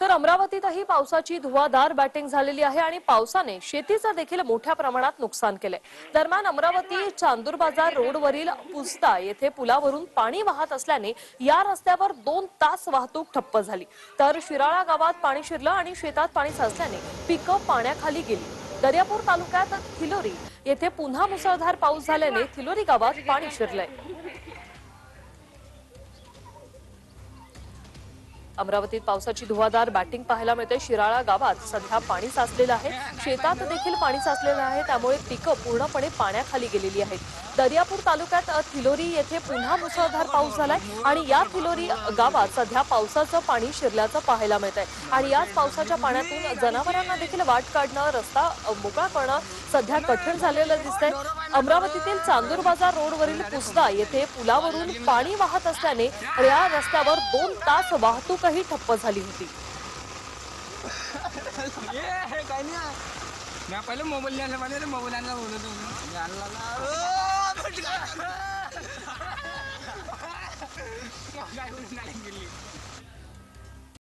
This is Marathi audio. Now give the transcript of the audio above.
तर अमरावतीतही पावसाची धुवाधार बॅटिंग झालेली आहे आणि पावसाने शेतीचं देखील मोठ्या प्रमाणात नुकसान केलंय. दरम्यान अमरावती चांदूर बाजार रोडवरील पुस्ता येथे पुलावरून पाणी वाहत असल्याने या रस्त्यावर दोन तास वाहतूक ठप्प झाली. तर शिराळा गावात पाणी शिरलं आणि शेतात पाणी साचल्याने पिकं पाण्याखाली गेली. दर्यापूर तालुक्यात थिलोरी येथे पुन्हा मुसळधार पाऊस झाल्याने थिलोरी गावात पाणी शिरलंय. अमरावतीत पावसाची धुवाधार बॅटिंग पाहायला मिळते. शिराळा गावात सध्या पाणी साचलेलं आहे. शेतात देखील पाणी साचलेलं आहे. त्यामुळे पिकं पूर्णपणे पाण्याखाली गेलेली आहेत. दर्यापूर तालुक्यात थिलोरी येथे पुन्हा मुसळधार पाऊस झालाय आणि या थिलोरी गावात सध्या पावसाचं पाणी शिरल्याचं पाहायला मिळत आहे आणि याच पावसाच्या पाण्यातून जनावरांना देखील वाट काढणं रस्ता मोकळा करणं सध्या कठीण झालेलं दिसतंय. अमरावतीतील चांदूर बाजार रोडवरील पुस्ता येथे पुलावरून पाणी वाहत असल्याने या रस्त्यावर दोन तास वाहतूकही ठप्प झाली होती. ये हे काय नाही. मी पहिले मोबाईल आणला बोलत